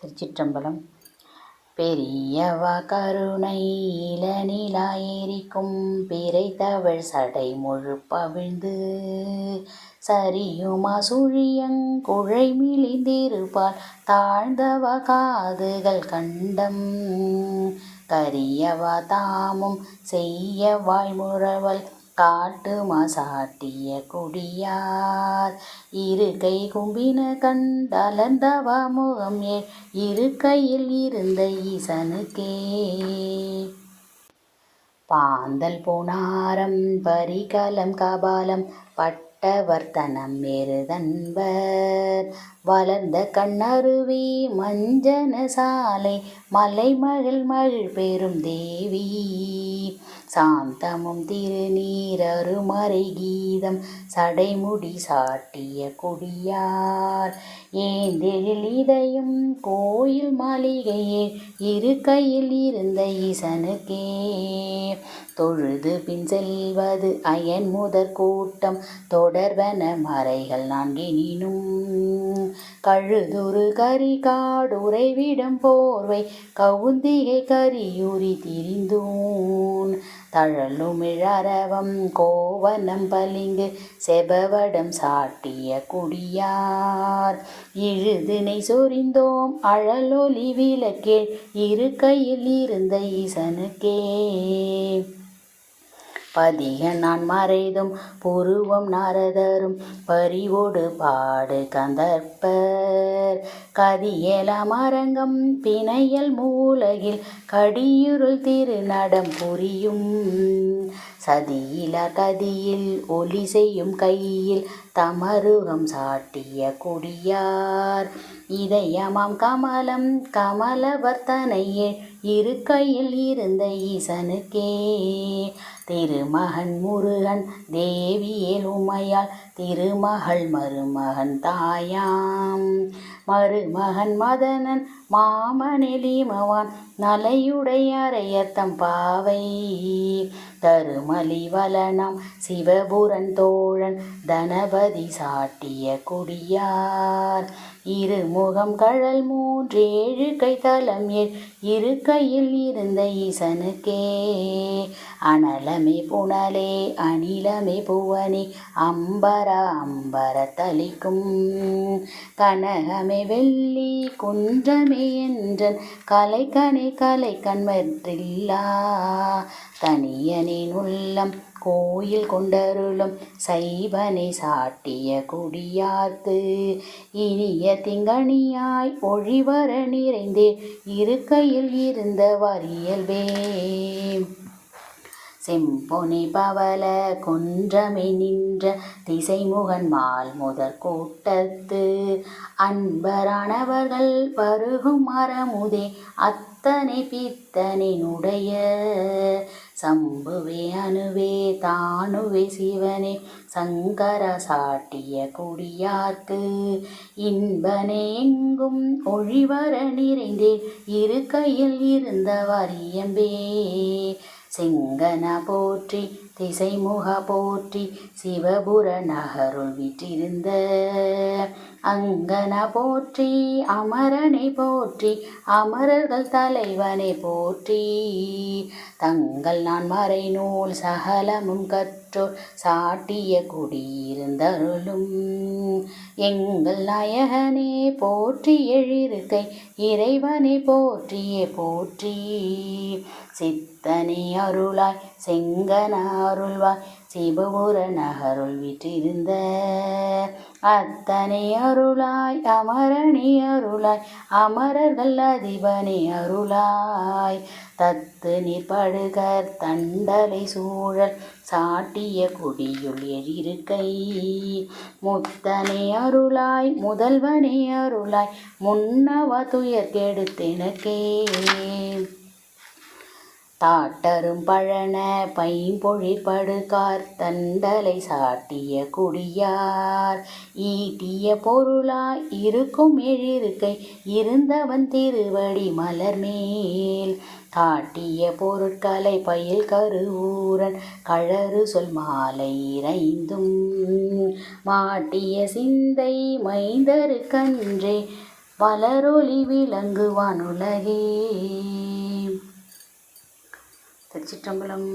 திருச்சிற்றம்பலம். பெரியவா கருணை இளநிலா எரிக்கும் பிறை தவழ் சடை முழுப்பவிழ்ந்து சரியுமா சுழியங் குழை மிளிந்திருப்பால் தாழ்ந்தவ காதுகள் கண்டம். கரியவா தாமும் செய்ய வாய்முறவல் காட்டு சாட்டிய குடியார். இருக்கை கும்பின கண்டலந்தவா முகம் ஏ. இருக்கையில் இருந்த ஈசனுக்கே. பாந்தல் போனாரம் பரிகலம் கபாலம் பட்டவர்த்தனம் மெருதன்பர் வளர்ந்த கண்ணருவி மஞ்சன சாலை மலைமகள் மகிழ் பெரும் தேவி. சாந்தமும் திருநீரருமறை கீதம் சடைமுடி சாட்டிய கொடியார். ஏந்தெழில் இதயம் கோயில் மாளிகையே இரு கையில் இருந்த ஈசனுக்கே. தொழுது பின் செல்வது அயன் முதற் கூட்டம். தொடர்வன மறைகள் நான்கினும் கழுதுரு கரி காடுறைவிடம் போர்வை. கவுந்திகை கரியூரி திரிந்தூன் தழலுமிழரவம் கோவனம் பளிங்கு. செபவடம் சாட்டிய குடியார். இழுதினை சொரிந்தோம் அழலொலி விளக்கே கையில் இருந்த ஈசனுக்கே. பதிக நான் மறைதும் புருவம் நாரதரும் பறிவோடு பாடு கந்தற்பர். கதியல மரங்கம் பிணையல் மூலகில் கடியுருள் திருநடம் புரியும். சதியில கதியில் ஒலி செய்யும் கையில் தமருகம் சாட்டிய கொடியார். இதயமாம் கமலம் கமலவர்த்தனையே இருக்கையில் இருந்த ஈசனுக்கே. திருமகன் முருகன் தேவியேல் உமையால் திருமகள் மருமகன் தாயாம். மருமகன் மதனன் மாமனெலிமவான் நலையுடையறையத்தம் பாவை. தருமலி வலனம் சிவபுரன் தோழ தனபதி சாட்டிய குடியார். இருமுகம் கழல் மூன்றேழு கை தலம் ஏழ். இருக்கையில் இருந்த ஈசனுக்கே அனலமே புனலே அனிலமே புவனி. அம்பர அம்பர தளிக்கும் கனகமே வெள்ளி குன்றமே என்றன். கலைக்கணி கலை கண்மற்றில்லா தனியனின் உள்ளம் கோயில் கொண்டருளும் சைவனை சாட்டிய குடியார்க்கு இனிய திங்கணியாய் ஒழிவர நிறைந்தே இருக்கையில் இருந்த வரியல்வே செம்பொனி பவல கொன்றமை நின்ற திசைமுகன் மால் முதற் கூட்டத்து. அன்பரானவர்கள் பருகும் மரமுதே அத்தனை பித்தனினுடைய சம்புவே அணுவே தானுவே சிவனே. சங்கர சாட்டிய குடியார்க்கு இன்பனே எங்கும் ஒழிவர நிறைந்தே. இருக்கையில் இருந்த வரியம்பே செங்கன போற்றி திசைமுக போற்றி சிவபுர நகருள் விற்றிருந்த. அங்கன போற்றி அமரனை போற்றி அமரர்கள் தலைவனை போற்றி. தங்கள் நான் மறை நூல் சகலமும் கற்றோர் சாட்டிய குடியிருந்தருளும். எங்கள் நாயகனே போற்றி எழிருக்கை இறைவனை போற்றியே போற்றி. சித்தனை அருளாய் செங்கன அருள்வாய் சிவபுர நகருள் விற்றிருந்த. அத்தனை அருளாய் அமரணி அருளாய் அமரர்கள் அதிபனி அருளாய். தத்து நிற்படுகர் தண்டலை சூழல் சாட்டிய குடியுள் எழிருக்கை முத்தனை அருளாய் முதல்வனே அருளாய் முன்னவ துயர் கெடுத்தெனக்கே தாட்டரும் பழன பைம்பொழிற்படுகார் தந்தலை சாட்டிய குடியார். ஈட்டிய பொருளாய் இருக்கும் எழிருக்கை இருந்தவன் திருவடி மலர்மேல். காட்டிய பொருட்களை பயில் கருவூரன் கழறு சொல் மாலை இறைந்தும். மாட்டிய சிந்தை மைந்தரு கன்றே வளரொளி விளங்குவான் உலகே திருச்சிற்றம்பலம்